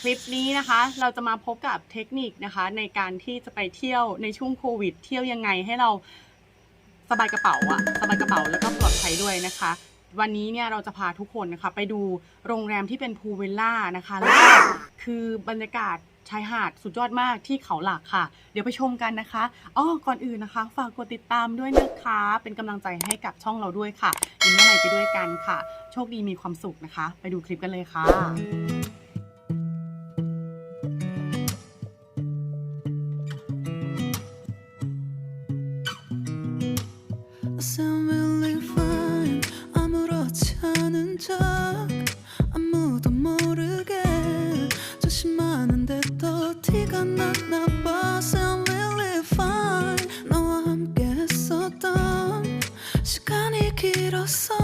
คลิปนี้นะคะ เราจะมาพบกับเทคนิคนะคะ ในการที่จะไปเที่ยวในช่วงโควิด เที่ยวยังไงให้เราสบายกระเป๋าอะสบายกระเป๋าแล้วก็ปลอดภัยด้วยนะคะ วันนี้เนี่ยเราจะพาทุกคนนะคะ ไปดูโรงแรมที่เป็นพูลวิลล่านะคะแล้วก็คือบรรยากาศชายหาดสุดยอดมากที่เขาหลักค่ะ เดี๋ยวไปชมกันนะคะอ้อก่อนอื่นนะคะ ฝากกดติดตามด้วยนะคะ เป็นกำลังใจให้กับช่องเราด้วยค่ะยิ้มอะไรไปด้วยกันค่ะ โชคดีมีความสุขนะคะ ไปดูคลิปกันเลยค่ะ 시간이 길었어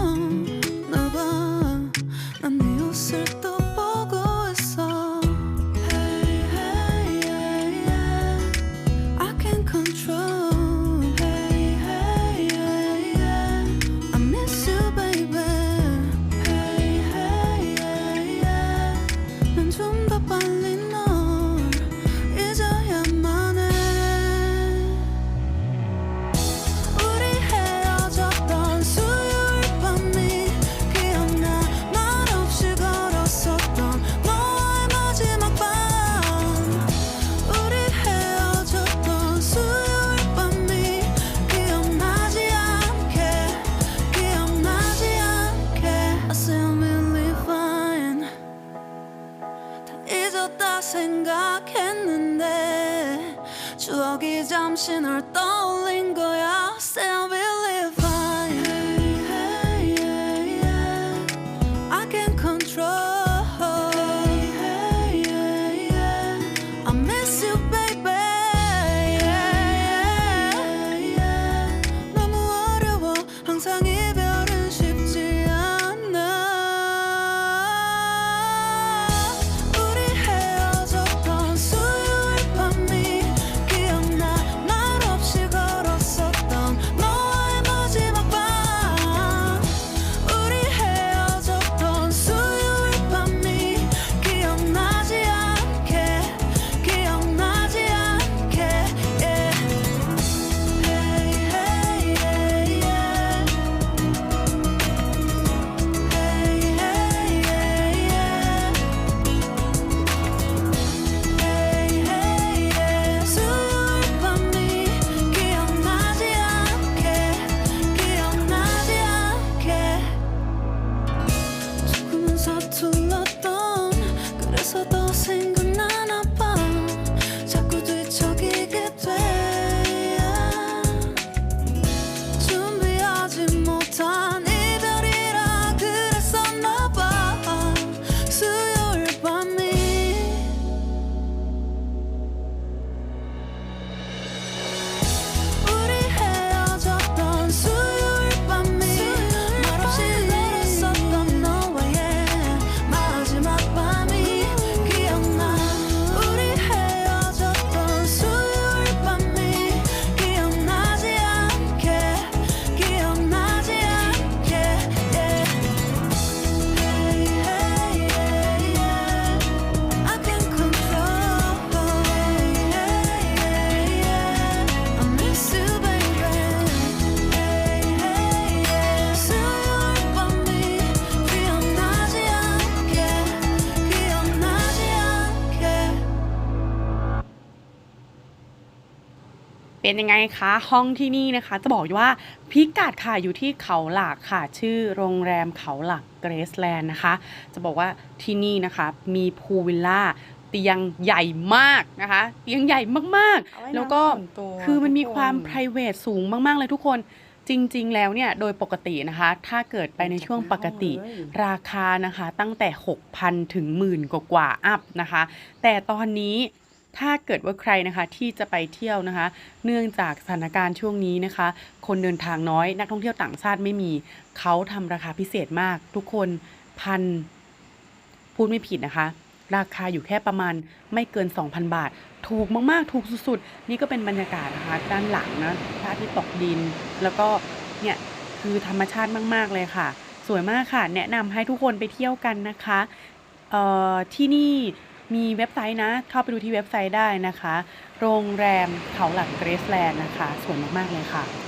เป็นยังไงคะห้องที่นี่นะคะ จะบอกว่าพิกัดค่ะอยู่ที่เขาหลักค่ะ ชื่อโรงแรมเขาหลักเกรสแลนด์นะคะ จะบอกว่าที่นี่นะคะมีพูลวิลล่าเตียงใหญ่มากนะคะ เตียงใหญ่มากเอาไว้ๆแล้วก็นอนส่วนตัวคือมันมีทุกคนความ p r i v a t สูงมาก ๆ เลยทุกคนจริง ๆ แล้วเนี่ยโดยปกตินะคะ ถ้าเกิดไปในช่วงปกติ ราคานะคะตั้งแต่ 6,000 ถึงหมื่นกว่าๆอัพนะคะ แต่ตอนนี้ ถ้าเกิดว่าใครนะคะที่จะไปเที่ยวนะคะ เนื่องจากสถานการณ์ช่วงนี้นะคะ คนเดินทางน้อยนักท่องเที่ยวต่างชาติไม่มีเขาทำราคาพิเศษมาก ทุกคนพันพูดไม่ผิดนะคะ ราคาอยู่แค่ประมาณไม่เกิน 2,000 บาท ถูกมากๆ ถูกสุดๆ นี่ก็เป็นบรรยากาศนะคะ ด้านหลังนะพระอาทิตย์ตกดิน แล้วก็เนี่ยคือธรรมชาติมาก ๆ เลยค่ะ สวยมากค่ะ แนะนำให้ทุกคนไปเที่ยวกันนะคะเอ่อที่นี่ มีเว็บไซต์นะ เข้าไปดูที่เว็บไซต์ได้นะคะ โรงแรมเขาหลักเกรสแลนด์นะคะ สวยมาก ๆ เลยค่ะ